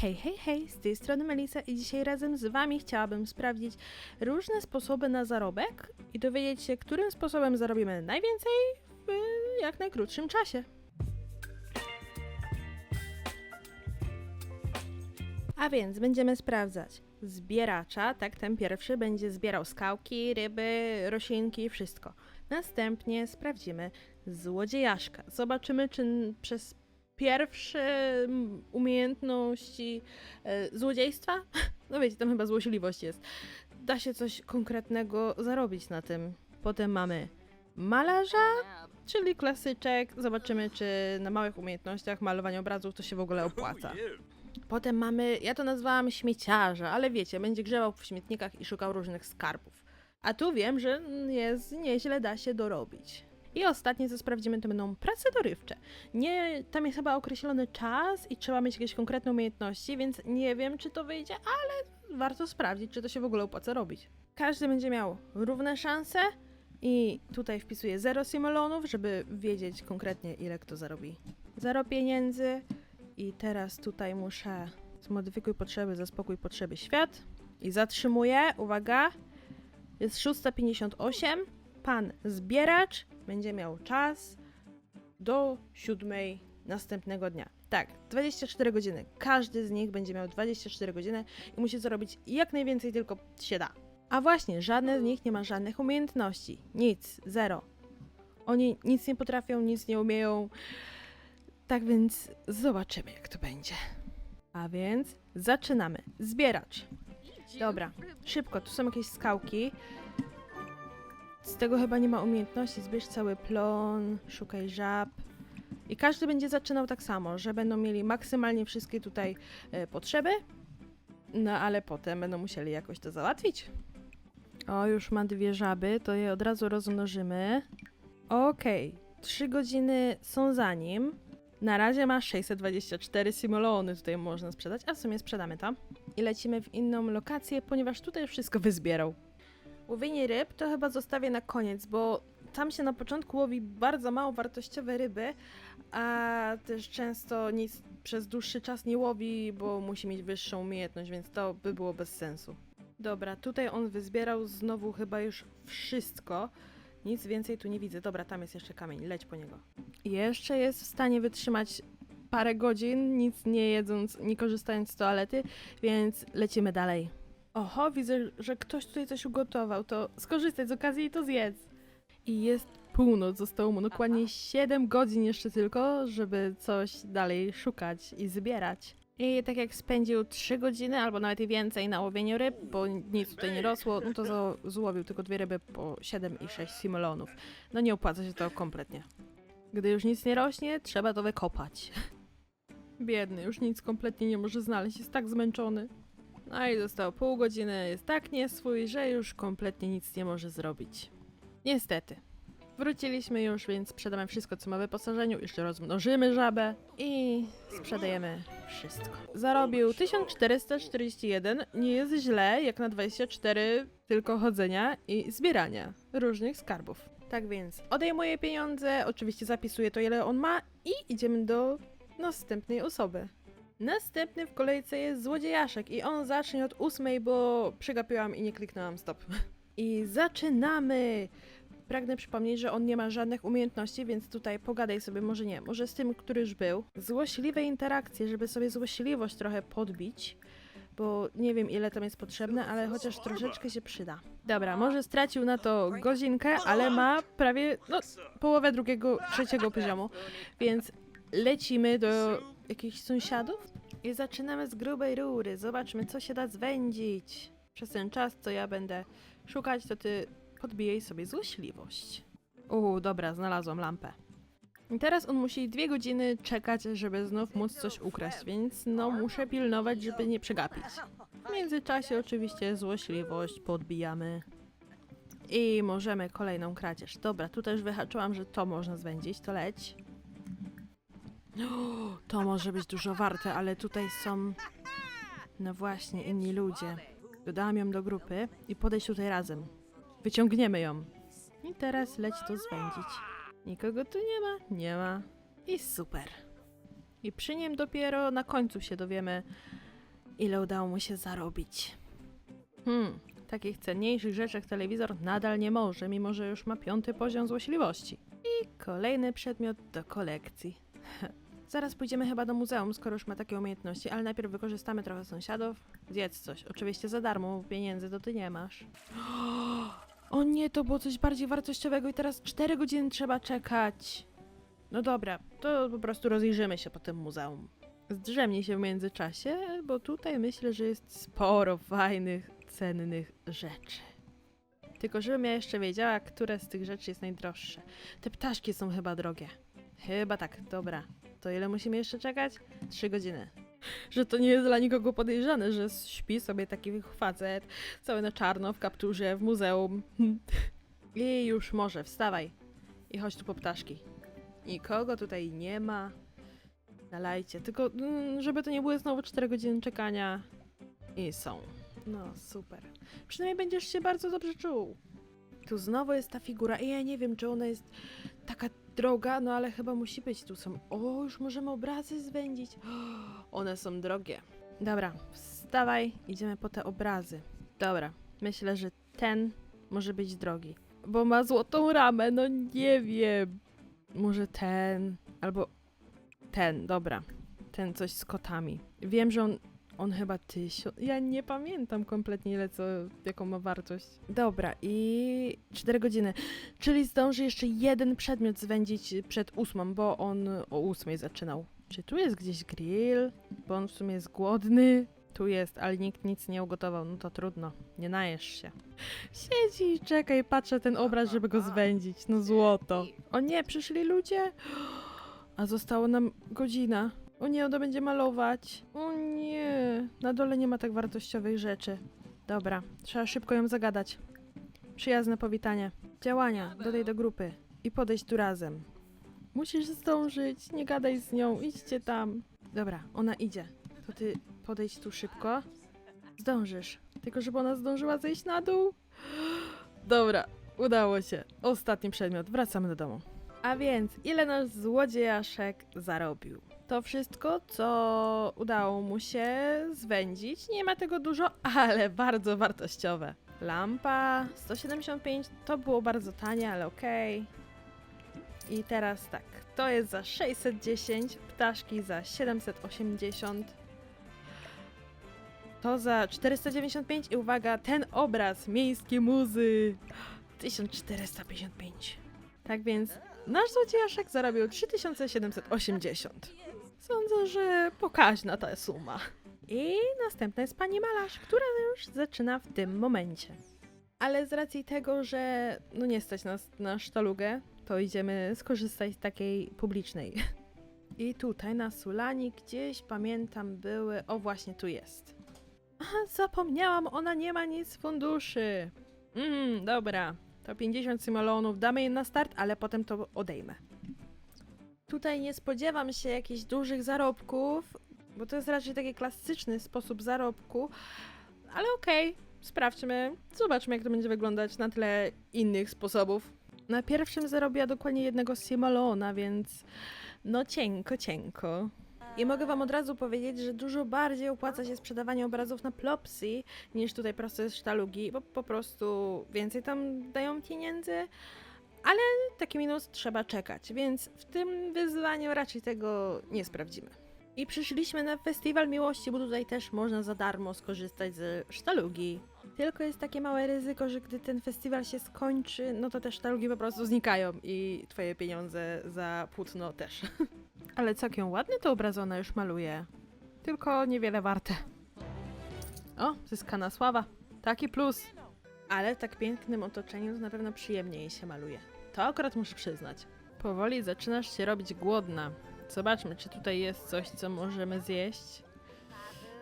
Hej, hej, hej, z tej strony Melisa i dzisiaj razem z Wami chciałabym sprawdzić różne sposoby na zarobek i dowiedzieć się, którym sposobem zarobimy najwięcej w jak najkrótszym czasie. A więc będziemy sprawdzać zbieracza, tak, ten pierwszy będzie zbierał skałki, ryby, roślinki, wszystko. Następnie sprawdzimy złodziejaszka. Zobaczymy, czy przez pierwsze umiejętności e, złodziejstwa, no wiecie, tam chyba złośliwość jest, da się coś konkretnego zarobić na tym. Potem mamy malarza, czyli klasyczek. Zobaczymy, czy na małych umiejętnościach malowania obrazów to się w ogóle opłaca. Potem mamy, ja to nazwałam śmieciarza, ale wiecie, będzie grzebał w śmietnikach i szukał różnych skarbów. A tu wiem, że jest nieźle, da się dorobić. I ostatnie, co sprawdzimy, to będą prace dorywcze. Nie, tam jest chyba określony czas i trzeba mieć jakieś konkretne umiejętności, więc nie wiem, czy to wyjdzie, ale warto sprawdzić, czy to się w ogóle opłaca robić. Każdy będzie miał równe szanse i tutaj wpisuję 0 simulonów, żeby wiedzieć konkretnie, ile kto zarobi. Zero pieniędzy, i teraz tutaj muszę zmodyfikuj potrzeby, zaspokój potrzeby świat. I zatrzymuję, uwaga, jest 6.58. Pan zbieracz będzie miał czas do 7 następnego dnia. Tak, 24 godziny. Każdy z nich będzie miał 24 godziny i musi zarobić jak najwięcej tylko się da. A właśnie, żadne z nich nie ma żadnych umiejętności. Nic, zero. Oni nic nie potrafią, nic nie umieją. Tak więc zobaczymy, jak to będzie. A więc zaczynamy. Zbieracz. Dobra, szybko, tu są jakieś skałki. Z tego chyba nie ma umiejętności. Zbierz cały plon, szukaj żab. I każdy będzie zaczynał tak samo, że będą mieli maksymalnie wszystkie tutaj e, potrzeby. No ale potem będą musieli jakoś to załatwić. O, już ma dwie żaby, to je od razu rozmnożymy. Okej, trzy godziny są za nim. Na razie ma 624 simulony tutaj można sprzedać, a w sumie sprzedamy to. I lecimy w inną lokację, ponieważ tutaj wszystko wyzbierał. Łowienie ryb to chyba zostawię na koniec, bo tam się na początku łowi bardzo mało wartościowe ryby, a też często nic przez dłuższy czas nie łowi, bo musi mieć wyższą umiejętność, więc to by było bez sensu. Dobra, tutaj on wyzbierał znowu chyba już wszystko. Nic więcej tu nie widzę. Dobra, tam jest jeszcze kamień, leć po niego. Jeszcze jest w stanie wytrzymać parę godzin, nic nie jedząc, nie korzystając z toalety, więc lecimy dalej. Oho, widzę, że ktoś tutaj coś ugotował, to skorzystaj z okazji i to zjedz. I jest północ, zostało mu dokładnie 7 godzin jeszcze tylko, żeby coś dalej szukać i zbierać. I tak jak spędził 3 godziny, albo nawet i więcej na łowieniu ryb, bo nic tutaj nie rosło, no to złowił tylko dwie ryby po 7 i 6 simulonów. No nie opłaca się to kompletnie. Gdy już nic nie rośnie, trzeba to wykopać. Biedny, już nic kompletnie nie może znaleźć, jest tak zmęczony. No i zostało pół godziny, jest tak nieswój, że już kompletnie nic nie może zrobić. Niestety. Wróciliśmy już, więc sprzedamy wszystko, co ma w wyposażeniu, jeszcze rozmnożymy żabę i sprzedajemy wszystko. Zarobił 1441, nie jest źle, jak na 24 tylko chodzenia i zbierania różnych skarbów. Tak więc odejmuję pieniądze, oczywiście zapisuję to, ile on ma i idziemy do następnej osoby. Następny w kolejce jest złodziejaszek i on zacznie od ósmej, bo przegapiłam i nie kliknęłam stop. I zaczynamy! Pragnę przypomnieć, że on nie ma żadnych umiejętności, więc tutaj pogadaj sobie, może nie, może z tym, który już był. Złośliwe interakcje, żeby sobie złośliwość trochę podbić, bo nie wiem ile tam jest potrzebne, ale chociaż troszeczkę się przyda. Dobra, może stracił na to godzinkę, ale ma prawie, no, połowę drugiego, trzeciego poziomu, więc lecimy do jakichś sąsiadów i zaczynamy z grubej rury. Zobaczmy, co się da zwędzić. Przez ten czas, co ja będę szukać, to ty podbijaj sobie złośliwość. Uuu, dobra, znalazłam lampę. I teraz on musi dwie godziny czekać, żeby znów móc coś ukraść, więc no muszę pilnować, żeby nie przegapić. W międzyczasie oczywiście złośliwość podbijamy. I możemy kolejną kradzież. Dobra, tu też wyhaczyłam, że to można zwędzić, to leć. To może być dużo warte, ale tutaj są... No właśnie, inni ludzie. Dodałam ją do grupy i podejść tutaj razem. Wyciągniemy ją. I teraz leć to zwędzić. Nikogo tu nie ma? Nie ma. I super. I przy nim dopiero na końcu się dowiemy, ile udało mu się zarobić. Hmm, takich cenniejszych rzeczy jak telewizor nadal nie może, mimo że już ma piąty poziom złośliwości. I kolejny przedmiot do kolekcji. Zaraz pójdziemy chyba do muzeum, skoro już ma takie umiejętności, ale najpierw wykorzystamy trochę sąsiadów. Zjedz coś, oczywiście za darmo, bo pieniędzy to ty nie masz. O nie, to było coś bardziej wartościowego i teraz 4 godziny trzeba czekać. No dobra, to po prostu rozejrzymy się po tym muzeum. Zdrzemnij się w międzyczasie, bo tutaj myślę, że jest sporo fajnych, cennych rzeczy. Tylko żebym ja jeszcze wiedziała, które z tych rzeczy jest najdroższe. Te ptaszki są chyba drogie. Chyba tak, dobra. To ile musimy jeszcze czekać? Trzy godziny. Że to nie jest dla nikogo podejrzane, że śpi sobie taki facet, cały na czarno, w kapturze, w muzeum. I już może, wstawaj. I chodź tu po ptaszki. Nikogo tutaj nie ma. Nalajcie, tylko mm, żeby to nie były znowu 4 godziny czekania. I są. No, super. Przynajmniej będziesz się bardzo dobrze czuł. Tu znowu jest ta figura i ja nie wiem, czy ona jest taka droga, no ale chyba musi być. Tu są... O, już możemy obrazy zwędzić. One są drogie. Dobra, wstawaj, idziemy po te obrazy. Dobra, myślę, że ten może być drogi. Bo ma złotą ramę, no nie wiem. Może ten, albo ten, dobra. Ten coś z kotami. Wiem, że on, on chyba tysiąc. Ja nie pamiętam kompletnie ile co, jaką ma wartość. Dobra, i 4 godziny. Czyli zdąży jeszcze jeden przedmiot zwędzić przed ósmą, bo on o ósmej zaczynał. Czy tu jest gdzieś grill? Bo on w sumie jest głodny. Tu jest, ale nikt nic nie ugotował. No to trudno. Nie najesz się. Siedzi i czeka i patrzę ten obraz, żeby go zwędzić. No złoto. O nie, przyszli ludzie? A została nam godzina. O nie, ona będzie malować. O nie, na dole nie ma tak wartościowych rzeczy. Dobra, trzeba szybko ją zagadać. Przyjazne powitanie. Działania, dodaj do grupy i podejść tu razem. Musisz zdążyć, nie gadaj z nią, idźcie tam. Dobra, ona idzie. To ty podejdź tu szybko. Zdążysz. Tylko żeby ona zdążyła zejść na dół. Dobra, udało się. Ostatni przedmiot, wracamy do domu. A więc, ile nasz złodziejaszek zarobił? To wszystko, co udało mu się zwędzić. Nie ma tego dużo, ale bardzo wartościowe. Lampa 175 to było bardzo tanie, ale okej. I teraz tak, to jest za 610, ptaszki za 780. To za 495 i uwaga, ten obraz, miejskie muzy 1455. Tak więc nasz złodziejaszek zarobił 3780. Sądzę, że pokaźna ta suma. I następna jest pani malarz, która już zaczyna w tym momencie. Ale z racji tego, że no nie stać nas na sztalugę, to idziemy skorzystać z takiej publicznej. I tutaj na Sulani gdzieś pamiętam były. O, właśnie tu jest. Zapomniałam, ona nie ma nic funduszy. Mm, dobra. To 50 symolonów, damy jej na start, ale potem to odejmę. Tutaj nie spodziewam się jakichś dużych zarobków, bo to jest raczej taki klasyczny sposób zarobku, ale okej, sprawdźmy, zobaczmy jak to będzie wyglądać na tle innych sposobów. Na pierwszym zarobiła dokładnie jednego simolona, więc no cienko, cienko. I mogę wam od razu powiedzieć, że dużo bardziej opłaca się sprzedawanie obrazów na Plopsy niż tutaj proste sztalugi, bo po prostu więcej tam dają pieniędzy, ale taki minus trzeba czekać, więc w tym wyzwaniu raczej tego nie sprawdzimy. I przyszliśmy na festiwal miłości, bo tutaj też można za darmo skorzystać z sztalugi. Tylko jest takie małe ryzyko, że gdy ten festiwal się skończy, no to te sztalugi po prostu znikają i twoje pieniądze za płótno też. Ale całkiem ładny to obraz ona już maluje. Tylko niewiele warte. O, zyskana sława. Taki plus. Ale w tak pięknym otoczeniu to na pewno przyjemniej jej się maluje. To akurat muszę przyznać. Powoli zaczynasz się robić głodna. Zobaczmy, czy tutaj jest coś, co możemy zjeść.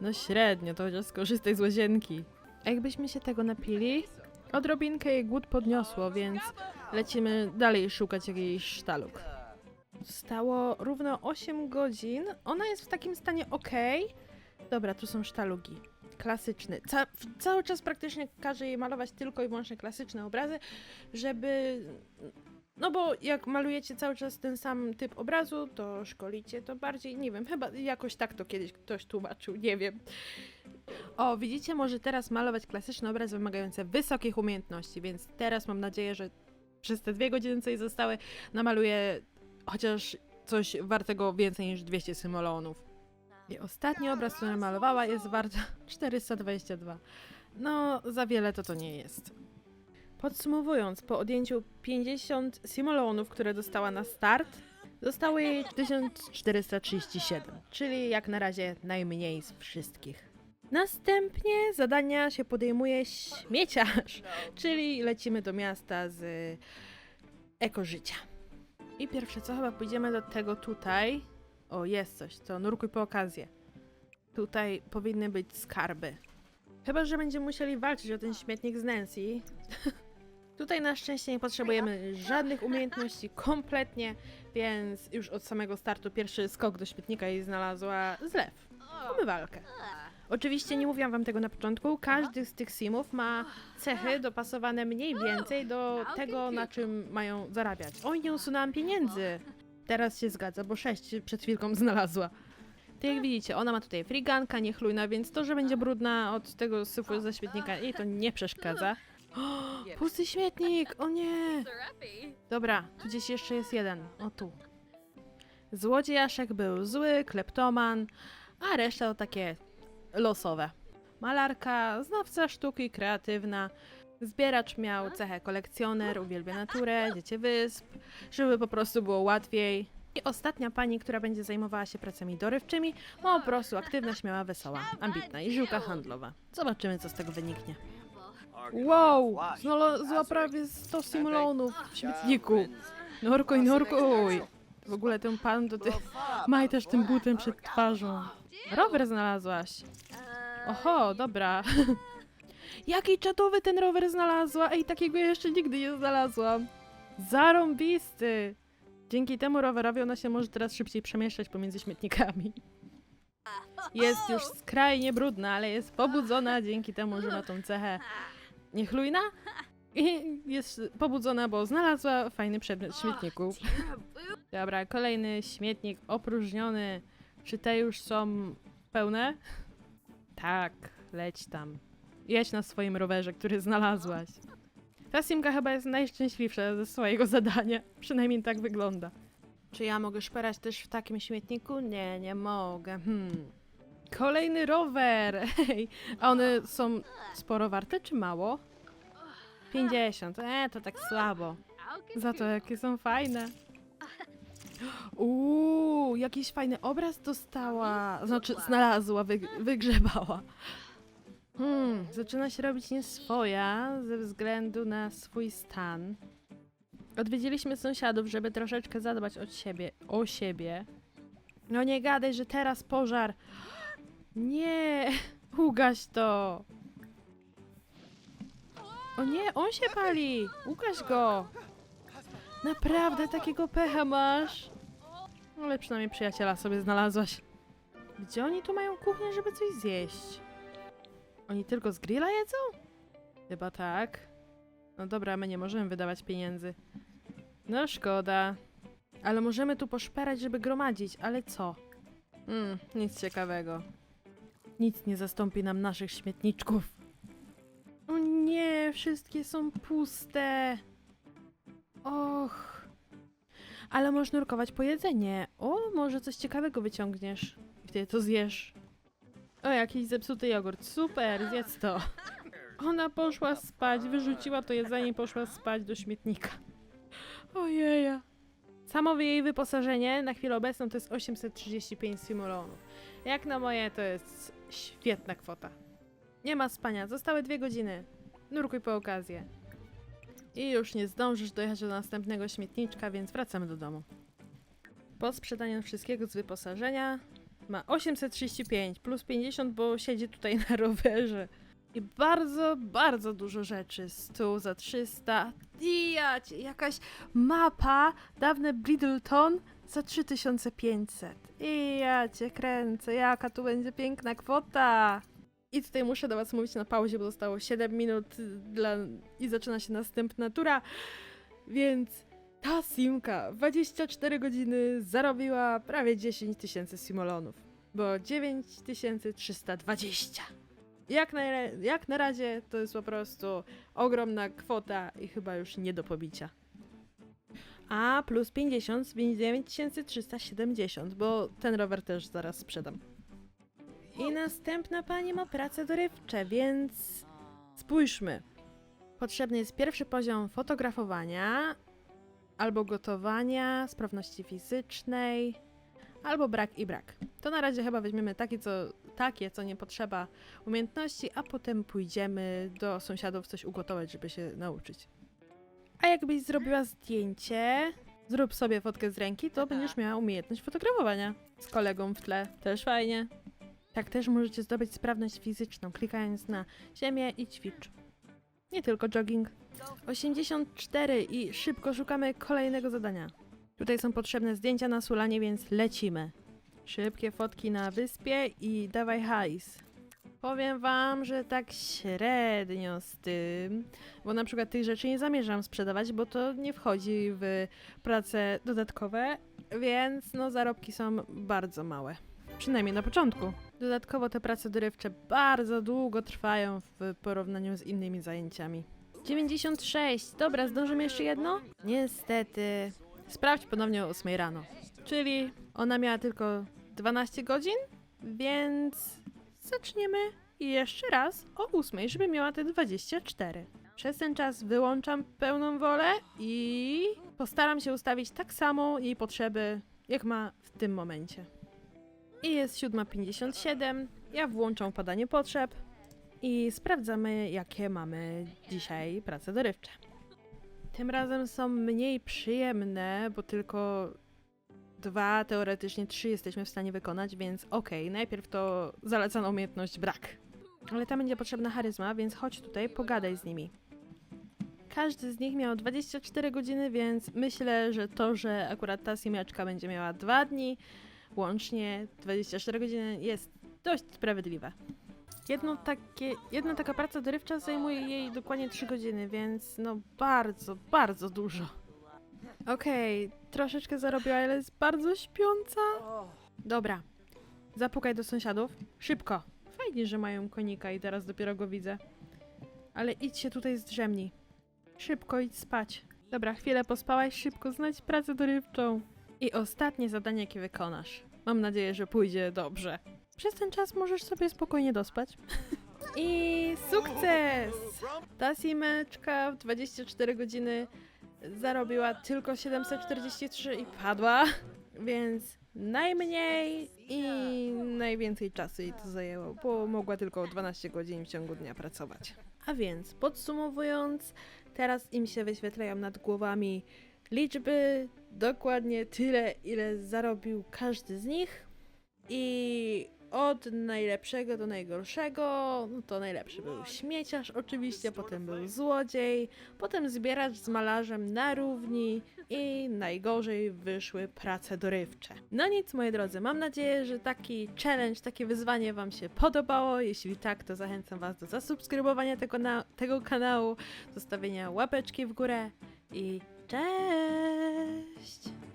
No średnio, to chociaż skorzystaj z łazienki. A jakbyśmy się tego napili? Odrobinkę jej głód podniosło, więc lecimy dalej szukać jakiejś sztaluk. Zostało równo 8 godzin. Ona jest w takim stanie ok. Dobra, tu są sztalugi. Klasyczny. Ca cały czas praktycznie każe jej malować tylko i wyłącznie klasyczne obrazy, żeby. No bo jak malujecie cały czas ten sam typ obrazu, to szkolicie to bardziej. Nie wiem, chyba jakoś tak to kiedyś ktoś tłumaczył, nie wiem. O, widzicie, może teraz malować klasyczny obraz wymagający wysokich umiejętności, więc teraz mam nadzieję, że przez te dwie godziny, co jej zostały, namaluję chociaż coś wartego więcej niż 200 symolonów. I ostatni obraz, który malowała, jest wart 422. No, za wiele to to nie jest. Podsumowując, po odjęciu 50 simolonów, które dostała na start, zostało jej 1437, czyli jak na razie najmniej z wszystkich. Następnie zadania się podejmuje śmieciarz, czyli lecimy do miasta z ekożycia. I pierwsze co, chyba pójdziemy do tego tutaj. O, jest coś, to nurkuj po okazję. Tutaj powinny być skarby. Chyba, że będziemy musieli walczyć o ten śmietnik z Nancy. Tutaj na szczęście nie potrzebujemy żadnych umiejętności kompletnie, więc już od samego startu pierwszy skok do śmietnika jej znalazła zlew. Umywalkę. Oczywiście nie mówiłam wam tego na początku, każdy z tych simów ma cechy dopasowane mniej więcej do tego, na czym mają zarabiać. Oj, nie usunęłam pieniędzy! Teraz się zgadza, bo sześć przed chwilką znalazła. Tak jak widzicie, ona ma tutaj friganka niechlujna, więc to, że będzie brudna od tego syfu ze śmietnika, jej to nie przeszkadza. O, pusty śmietnik! O nie! Dobra, tu gdzieś jeszcze jest jeden. O tu. Złodziejaszek był zły, kleptoman, a reszta to takie losowe. Malarka, znawca sztuki, kreatywna. Zbieracz miał cechę kolekcjoner, uwielbia naturę, dziecię wysp, żeby po prostu było łatwiej. I ostatnia pani, która będzie zajmowała się pracami dorywczymi, ma po prostu aktywna, śmiała, wesoła, ambitna i żyłka handlowa. Zobaczymy, co z tego wyniknie. Wow! Znalazła prawie 100 simulonów w śmietniku. Norkuj, norkuj! W ogóle ten pan to ty... Maj też tym butem przed twarzą. Rower znalazłaś. Oho, dobra. Jaki czatowy ten rower znalazła? Ej, takiego jeszcze nigdy nie znalazłam. Zarąbisty. Dzięki temu rowerowi ona się może teraz szybciej przemieszczać pomiędzy śmietnikami. Jest już skrajnie brudna, ale jest pobudzona dzięki temu, że ma tą cechę niechlujna. I jest pobudzona, bo znalazła fajny przedmiot w śmietniku. Dobra, kolejny śmietnik opróżniony. Czy te już są pełne? Tak, leć tam. Jedź na swoim rowerze, który znalazłaś. Ta Simka chyba jest najszczęśliwsza ze swojego zadania. Przynajmniej tak wygląda. Czy ja mogę szperać też w takim śmietniku? Nie, nie mogę. Hmm. Kolejny rower! Hej, a one są sporo warte, czy mało? 50. E, to tak słabo. Za to jakie są fajne. Uuu, jakiś fajny obraz dostała. Znaczy, znalazła, wyg wygrzebała. Hmm, zaczyna się robić nieswoja ze względu na swój stan. Odwiedziliśmy sąsiadów, żeby troszeczkę zadbać o siebie. O siebie. No nie gadaj, że teraz pożar. Nie, ugaś to. O nie, on się pali! Ugaś go! Naprawdę takiego pecha masz? Ale przynajmniej przyjaciela sobie znalazłaś. Gdzie oni tu mają kuchnię, żeby coś zjeść? Oni tylko z grilla jedzą? Chyba tak. No dobra, my nie możemy wydawać pieniędzy. No szkoda. Ale możemy tu poszperać, żeby gromadzić, ale co? Mm, nic ciekawego. Nic nie zastąpi nam naszych śmietniczków. O nie, wszystkie są puste. Och. Ale możesz nurkować po jedzenie. O, może coś ciekawego wyciągniesz. Wtedy to zjesz. O, jakiś zepsuty jogurt. Super, zjedz to. Ona poszła spać, wyrzuciła to jedzenie i poszła spać do śmietnika. Ojeja. Samo jej wyposażenie na chwilę obecną to jest 835 simulonów. Jak na moje to jest świetna kwota. Nie ma spania, zostały dwie godziny. Nurkuj po okazję. I już nie zdążysz dojechać do następnego śmietniczka, więc wracamy do domu. Po sprzedaniu wszystkiego z wyposażenia ma 835 plus 50, bo siedzi tutaj na rowerze. I bardzo, bardzo dużo rzeczy. Stół za 300. I jacie, jakaś mapa, dawne Bridleton za 3500. I ja cię kręcę, jaka tu będzie piękna kwota. I tutaj muszę do was mówić na pauzie, bo zostało 7 minut dla... i zaczyna się następna tura. Więc ta simka w 24 godziny zarobiła prawie 10 tysięcy simolonów. Bo 9320. jak na, jak na razie to jest po prostu ogromna kwota i chyba już nie do pobicia. A plus 50 więc 9370, bo ten rower też zaraz sprzedam. I następna pani ma pracę dorywcze, więc spójrzmy. Potrzebny jest pierwszy poziom fotografowania, albo gotowania, sprawności fizycznej, albo brak i brak. To na razie chyba weźmiemy takie, co, takie, co nie potrzeba umiejętności, a potem pójdziemy do sąsiadów coś ugotować, żeby się nauczyć. A jakbyś zrobiła zdjęcie, zrób sobie fotkę z ręki, to będziesz miała umiejętność fotografowania z kolegą w tle. Też fajnie. Tak też możecie zdobyć sprawność fizyczną, klikając na ziemię i ćwicz. Nie tylko jogging. 84 i szybko szukamy kolejnego zadania. Tutaj są potrzebne zdjęcia na sulanie, więc lecimy. Szybkie fotki na wyspie i dawaj hajs. Powiem wam, że tak średnio z tym, bo na przykład tych rzeczy nie zamierzam sprzedawać, bo to nie wchodzi w prace dodatkowe, więc no zarobki są bardzo małe. Przynajmniej na początku. Dodatkowo te prace dorywcze bardzo długo trwają w porównaniu z innymi zajęciami. 96. Dobra, zdążymy jeszcze jedno? Niestety. Sprawdź ponownie o 8 rano. Czyli ona miała tylko 12 godzin, więc zaczniemy jeszcze raz o 8, żeby miała te 24. Przez ten czas wyłączam pełną wolę i postaram się ustawić tak samo jej potrzeby, jak ma w tym momencie. I jest 7.57. Ja włączam padanie potrzeb i sprawdzamy, jakie mamy dzisiaj prace dorywcze. Tym razem są mniej przyjemne, bo tylko dwa, teoretycznie trzy jesteśmy w stanie wykonać, więc okej, najpierw to zalecana umiejętność brak. Ale tam będzie potrzebna charyzma, więc chodź tutaj, pogadaj z nimi. Każdy z nich miał 24 godziny, więc myślę, że to, że akurat ta siemiaczka będzie miała dwa dni, łącznie 24 godziny, jest dość sprawiedliwe. Jedno takie, jedna taka praca dorywcza zajmuje jej dokładnie 3 godziny, więc no bardzo, bardzo dużo. Okej, troszeczkę zarobiła, ale jest bardzo śpiąca. Dobra, zapukaj do sąsiadów. Szybko. Fajnie, że mają konika i teraz dopiero go widzę. Ale idź się tutaj zdrzemnij. Szybko idź spać. Dobra, chwilę pospałaś, szybko znajdź pracę dorywczą. I ostatnie zadanie, jakie wykonasz. Mam nadzieję, że pójdzie dobrze. Przez ten czas możesz sobie spokojnie dospać. I sukces! Ta simeczka w 24 godziny zarobiła tylko 743 i padła, więc najmniej i najwięcej czasu jej to zajęło, bo mogła tylko 12 godzin w ciągu dnia pracować. A więc podsumowując, teraz im się wyświetlają nad głowami liczby, dokładnie tyle, ile zarobił każdy z nich i od najlepszego do najgorszego, no to najlepszy był śmieciarz oczywiście, potem był złodziej, potem zbieracz z malarzem na równi i najgorzej wyszły prace dorywcze. No nic moi drodzy, mam nadzieję, że taki challenge, takie wyzwanie wam się podobało. Jeśli tak, to zachęcam was do zasubskrybowania tego, tego kanału, zostawienia łapeczki w górę i cześć!